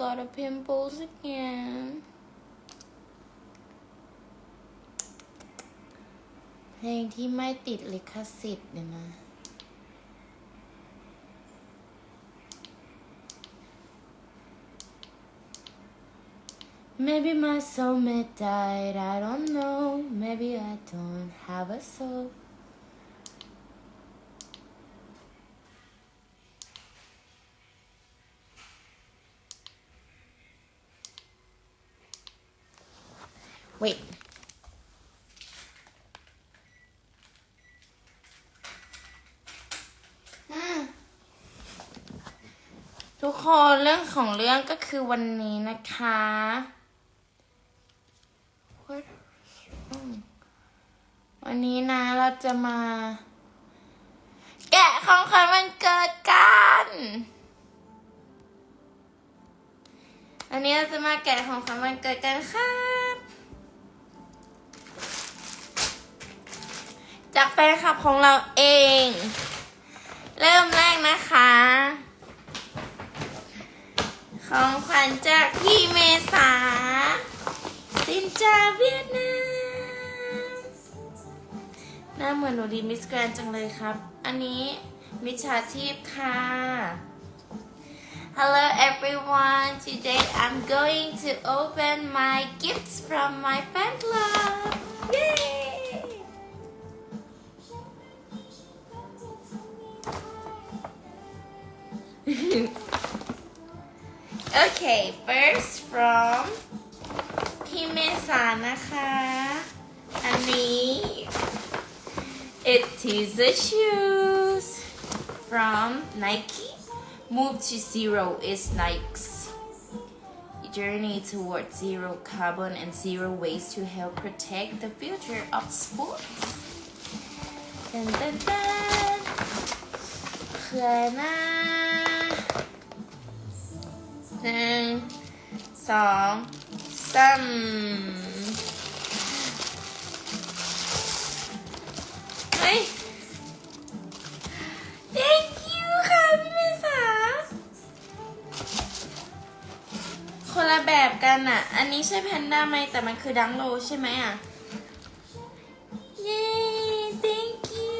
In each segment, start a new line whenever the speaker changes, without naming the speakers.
got a pimples again เพลงที่ไม่ติดลิขสิทธิ์เนี่ยนะ Maybe my soulmate died, I don't know. Maybe I don't have a soul. Wait. ทุกคนเรื่องของเรื่องก็คือวันนี้นะคะ What วันนี้นะเราจะมา แกะของขวัญวันเกิดกันวันนี้เราจะมาแกะของขวัญวันเกิดกันครั จากแฟนคลับของเราเอง เริ่มแรกนะคะ ของขวัญจากพี่เมษาสินจาเวียดนามหน้าเหมือนหนูดีมิสแกรนจังเลยครับ อันนี้มิจฉาชีพค่ะ Hello everyone today I'm going to open my gifts from my fan club Yay เมษานะคะ อันนี้ it is the shoes from Nike move to zero is Nike's journey towards zero carbon and zero waste to help protect the future of sports ดันดันดันคืออะไรนะหนึ่งสอง สามเฮ้ย thank you ค่ะพี่เมษาคนละแบบกันอะ อันนี้ใช่แพนด้าไหมแต่มันคือดังโลใช่ไหมอะ เย้ thank you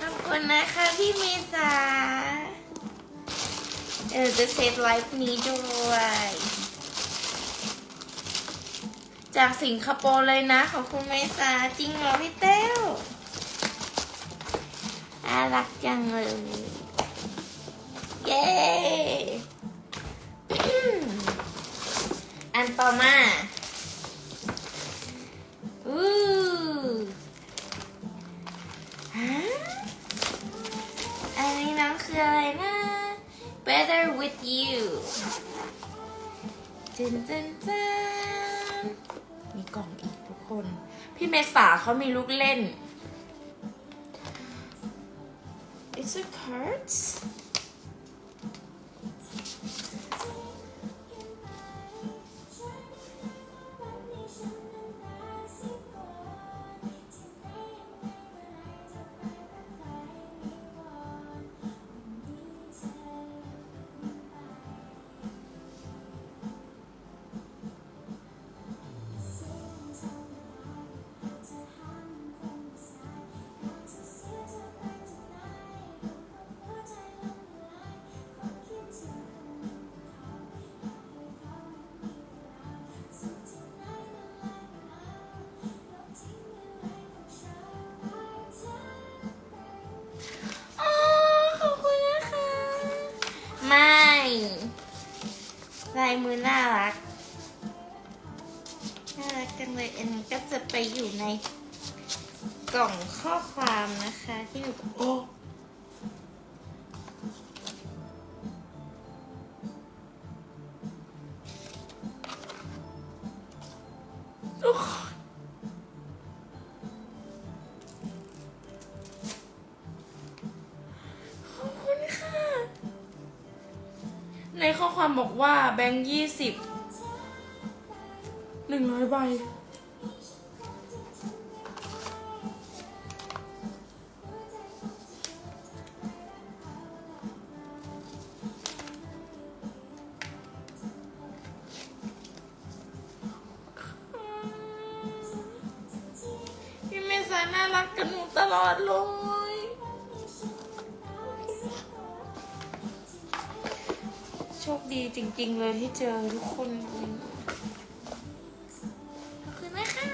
ขอบคุณนะคะพี่เมษาเออจะเซฟไลฟ์นี้ด้วย จากสิงคโปร์เลยนะ ขอบคุณเมษาจริงเหรอพี่เต้วน่ารักจังเลยเย้อันต่อมาอู้ฮะอันนี้น้องคืออะไรนะ Better with you จินจินจิน กล่องอีกทุกคน พี่เมษาเขามีลูกเล่น It's a cards ความบอกว่าแบงค์ยี่สิบหนึ่งร้อยใบพี่เมษาน่ารักกับหนูตลอดเลย จริง ๆ เลยที่เจอทุกคนขอบคุณนะคะ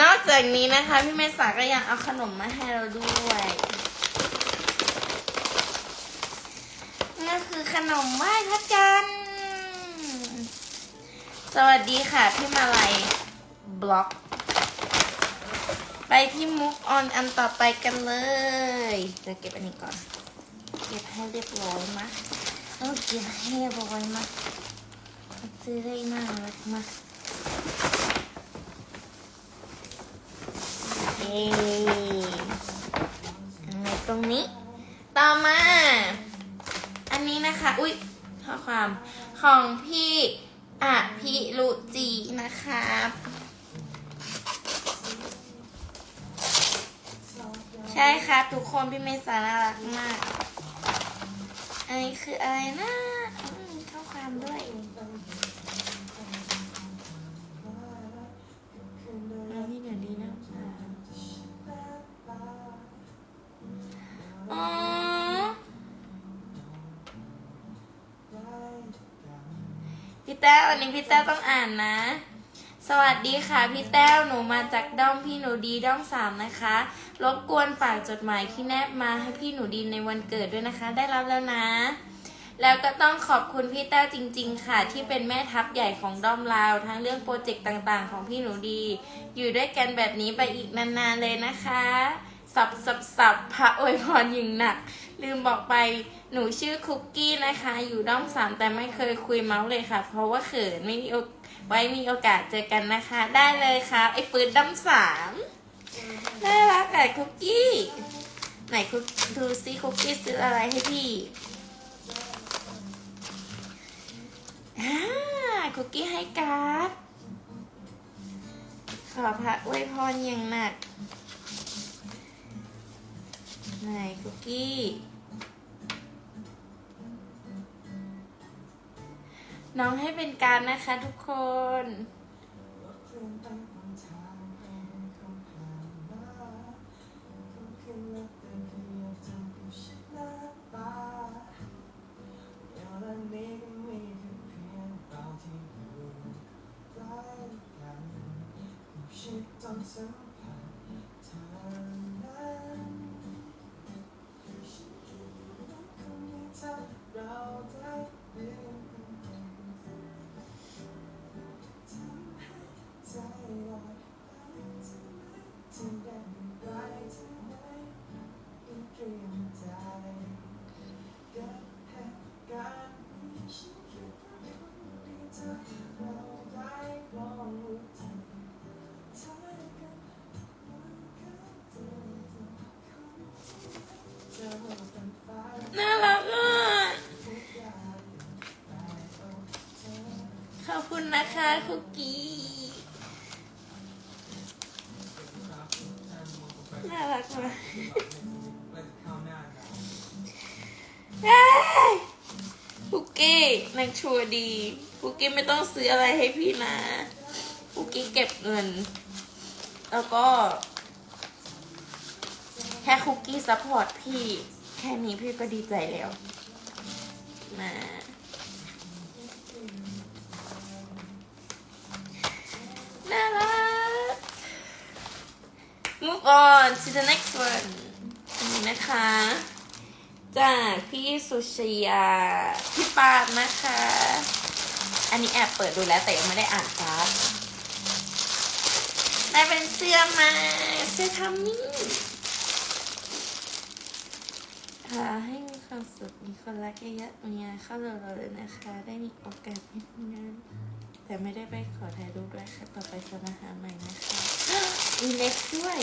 นอกจากนี้นะคะ พี่เมษาก็ยังเอาขนมมาให้เราด้วยนั่นคือขนมไหว้พระจันทร์สวัสดีค่ะ พี่มาลัยบล็อก ไปที่มุกออนอันต่อไปกันเลยเดี๋ยวเก็บอันนี้ก่อนเก็บให้เรียบร้อยมะเออเก็บให้เรียบร้อยมะซื้อได้น่ารักมาเย้ในตรงนี้ ต่อมา อันนี้นะคะ อุ๊ยข้อความของพี่อะพี่รุจีนะครับใช่ครับทุกคนพี่เมษาน่ารักมาก คืออะไรนะอืมมีข้อความด้วยอันนี้เดี๋ยวดีนะคะอ๋อพี่แต้วอันนี้พี่แต้วต้องอ่านนะ สวัสดีค่ะพี่แต้วหนูมาจากด้อมพี่หนูดีด้อมสามนะคะ รบกวนฝากจดหมายที่แนบมาให้พี่หนูดีในวันเกิดด้วยนะคะ ได้รับแล้วนะ แล้วก็ต้องขอบคุณพี่แต้วจริง ๆ ค่ะ ที่เป็นแม่ทัพใหญ่ของด้อมเราทั้งเรื่องโปรเจกต์ต่างๆ ของพี่หนูดี อยู่ด้วยกันแบบนี้ไปอีกนานๆเลยนะคะ สับสับสับพระอวยพรยิงหนัก ลืมบอกไปหนูชื่อคุกกี้นะคะ อยู่ด้อมสามแต่ไม่เคยคุยเมาส์เลยค่ะ เพราะว่าเขินไม่มีโอก ไว้มีโอกาสเจอกันนะคะ ได้เลยครับ ไอ้ปืนด้อมสามน่ารักอะคุกกี้ ไหนคุกดูซิคุกกี้ซื้ออะไรให้พี่อ่าคุกกี้ให้การ์ดขอพระอวยพรอย่างหนัก ไหนคุกกี้ น้องให้เป็นการนะคะทุกคน
เราได้เปลี่ยน นยังเตรียมใจกับเหตุการณ์นี้ฉันคิดว่าคนที่เธอเราได้ลองรู้จัก
น่ารักอะ ขอบคุณนะคะคุกกี้ ไอ้คุกกี้นางชัวร์ดีคุกกี้ไม่ต้องซื้ออะไรให้พี่นะคุกกี้เก็บเงิน แล้วก็ แค่คุกกี้ซัพพอร์ตพี่ แค่นี้พี่ก็ดีใจแล้วนะน่ารัก move on to the next one อันนี้นะคะ จากพี่สุชยาพี่ปาดนะคะ อันนี้แอบเปิดดูแล้วแต่ยังไม่ได้อ่านครับได้เป็นเสื้อมาเสื้อทำนี่ค่ะให้มีความสุขมีคนรักเยอะๆมีงานเข้าเราๆเลยนะคะ ได้มีโอกาสให้ทำงานแต่ไม่ได้ไปขอถ่ายรูปด้วยค่ะต่อไปจะมาหาใหม่นะคะ มีเล็กด้วย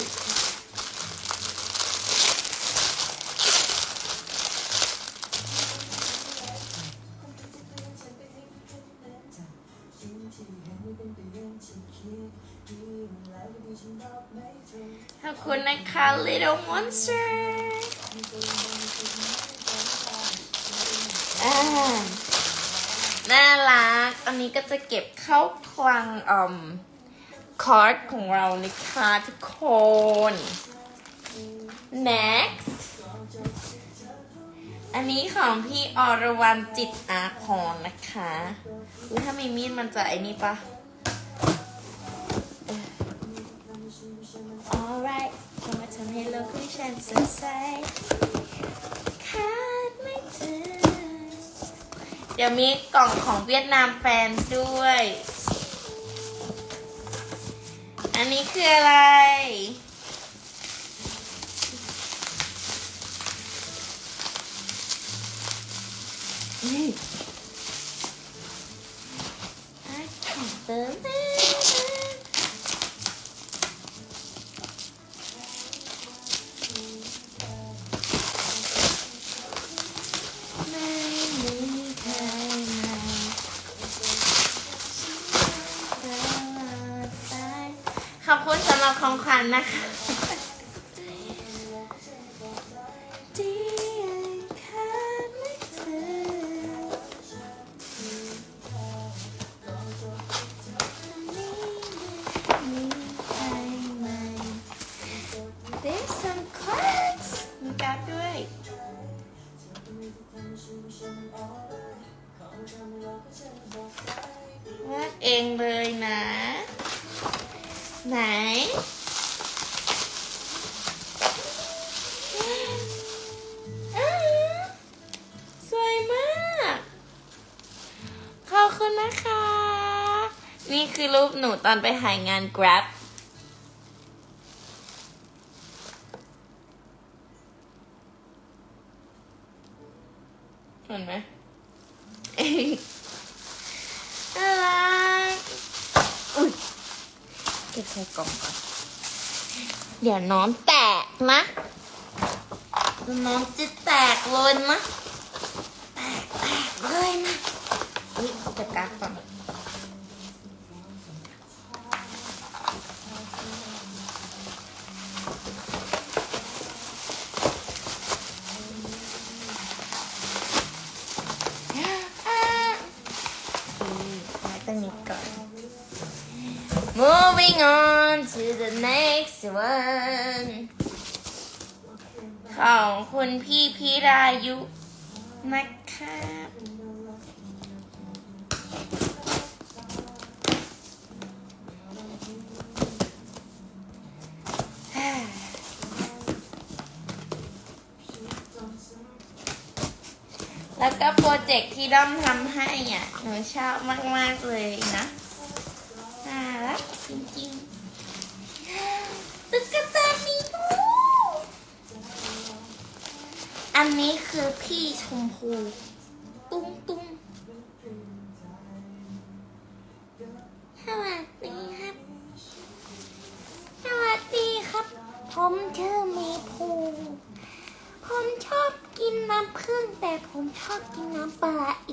ขอบคุณนะคะ Little Monster อ่าน่ารัก อันนี้ก็จะเก็บเข้าคลังอืม คอร์ดของเรานะคะทุกคน next อันนี้ของพี่อรวรรณจิตอาพรนะคะอุ๊ยถ้ามีมีดมันจะไอ้นี่ปะ alright จะมาทำให้โลกของฉันสดใสคาดไม่ถึงเดี๋ยวมีกล่องของเวียดนามแฟนด้วย นี้คืออะไร อบคุณสำหรับของขวัญนะคะ There's some cards มีการ์ดด้วย วาดเองเลยนะ ไหน สวยมาก ขอบคุณนะคะ นี่คือรูปหนูตอนไปถ่ายงาน Grab เห็นไหม น่ารักอุ้ย เก็บใส่กล่องก่อน เดี๋ยวน้องแตกนะน้องจะแตกเลยนะ แตกแตกเลยนะอุ้ยเก็บการก่อน อ่าไว้ตรงนี้ก่อน Moving on to the next one ของคุณพี่พิรายุนะครับแล้วก็โปรเจกต์ที่ด้อมทำให้อะ หนูชอบมาก ๆ เลยนะน่ารักจริงๆตุ๊กตามีหูอั นนี้คือพี่ชมพู ตุ้งตุ้งสวัสดีครับ สวัสดีครับ ผมชื่อเมพู ผมชอบกินน้ำผึ้งแต่ผมชอบกินน้ำปลาอี